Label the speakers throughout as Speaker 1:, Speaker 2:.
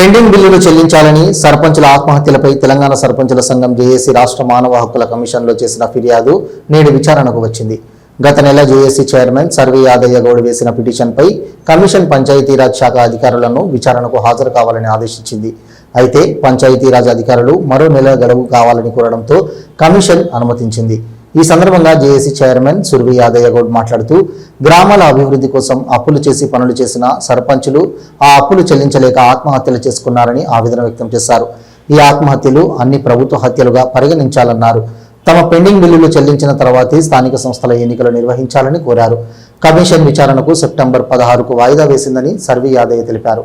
Speaker 1: Pending బిల్లులు చెల్లించాలని సర్పంచుల ఆత్మహత్యలపై తెలంగాణ సర్పంచుల సంఘం జేఏసీ రాష్ట్ర మానవ హక్కుల కమిషన్లో చేసిన ఫిర్యాదు నేడు విచారణకు వచ్చింది. గత నెల JAC chairman survey Yadaiah Goud వేసిన పిటిషన్పై కమిషన్ పంచాయతీరాజ్ శాఖ అధికారులను విచారణకు హాజరు కావాలని ఆదేశించింది. అయితే పంచాయతీరాజ్ అధికారులు మరో నెల గడువు కావాలని కోరడంతో కమిషన్ అనుమతించింది. ఈ సందర్భంగా జేఏసీ చైర్మన్ సుర్వి యాదయ్య గౌడ్ మాట్లాడుతూ గ్రామాల అభివృద్ధి కోసం అప్పులు చేసి పనులు చేసిన సర్పంచులు ఆ అప్పులు చెల్లించలేక ఆత్మహత్యలు చేసుకున్నారని ఆవేదన వ్యక్తం చేశారు. ఈ ఆత్మహత్యలు అన్ని ప్రభుత్వ హత్యలుగా పరిగణించాలన్నారు. తమ పెండింగ్ బిల్లులు చెల్లించిన తర్వాతే స్థానిక సంస్థల ఎన్నికలు నిర్వహించాలని కోరారు. కమిషన్ విచారణకు సెప్టెంబర్ పదహారుకు వాయిదా వేసిందని సర్వి యాదయ్య తెలిపారు.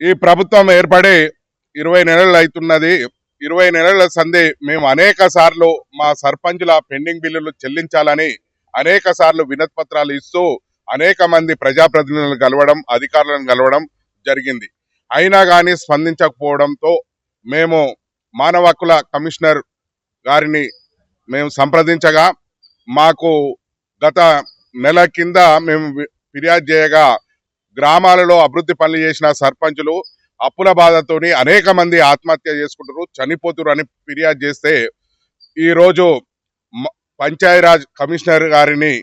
Speaker 2: ఈ ప్రభుత్వం ఏర్పడి ఇరవై నెలలు అవుతున్నది. ఇరవై నెలల సంధి మేము అనేక సార్లు మా సర్పంచుల పెండింగ్ బిల్లులు చెల్లించాలని అనేక సార్లు వినతి పత్రాలు ఇస్తూ అనేక మంది ప్రజాప్రతినిధులను కలవడం అధికారులను కలవడం జరిగింది. అయినా కానీ స్పందించకపోవడంతో మేము మానవ హక్కుల కమిషనర్ గారిని మేము సంప్రదించగా మాకు గత నెల కింద మేము ఫిర్యాదు చేయగా గ్రామాలలో అభివృద్ధి పనులు చేసిన సర్పంచులు అప్పుల బాధతోని అనేక మంది ఆత్మహత్య చేసుకుంటారు చనిపోతురు అని ఫిర్యాదు చేస్తే ఈరోజు రోజు పంచాయరాజ్ కమిషనర్ గారిని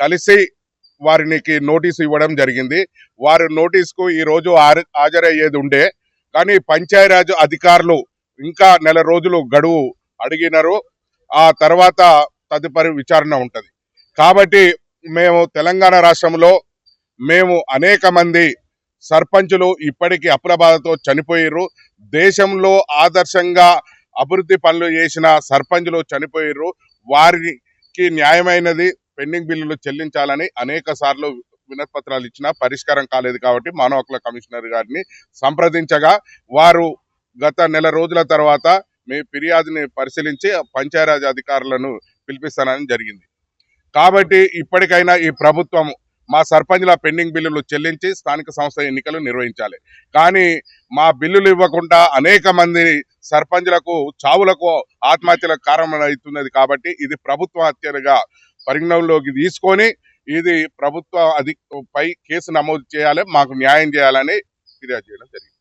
Speaker 2: కలిసి వారికి నోటీసు ఇవ్వడం జరిగింది. వారి నోటీసుకు ఈ రోజు హాజరయ్యేది ఉండే. కానీ పంచాయరాజ్ అధికారులు ఇంకా నెల రోజులు గడువు అడిగినారు. ఆ తర్వాత తదుపరి విచారణ ఉంటుంది. కాబట్టి మేము తెలంగాణ రాష్ట్రంలో మేము అనేక మంది సర్పంచులు ఇప్పటికీ అప్పుల చనిపోయారు దేశంలో ఆదర్శంగా అభివృద్ధి పనులు చేసిన సర్పంచులు చనిపోయారు వారికి న్యాయమైనది పెండింగ్ బిల్లులు చెల్లించాలని అనేక సార్లు వినతిపత్రాలు ఇచ్చినా పరిష్కారం కాలేదు కాబట్టి మానవ హక్కుల కమిషనర్ గారిని సంప్రదించగా వారు గత నెల రోజుల తర్వాత మీ ఫిర్యాదుని పరిశీలించి పంచాయరాజ్ అధికారులను పిలిపిస్తానని జరిగింది. కాబట్టి ఇప్పటికైనా ఈ ప్రభుత్వం మా సర్పంచ్ల పెండింగ్ బిల్లులు చెల్లించి స్థానిక సంస్థ ఎన్నికలు నిర్వహించాలి. కానీ మా బిల్లులు ఇవ్వకుండా అనేక మంది సర్పంచ్లకు చావులకు ఆత్మహత్యలకు కారణమవుతున్నది కాబట్టి ఇది ప్రభుత్వ హత్యలుగా పరిగణలోకి తీసుకొని ఇది ప్రభుత్వ అధి పై కేసు నమోదు చేయాలి మాకు న్యాయం చేయాలని ఫిర్యాదు చేయడం జరిగింది.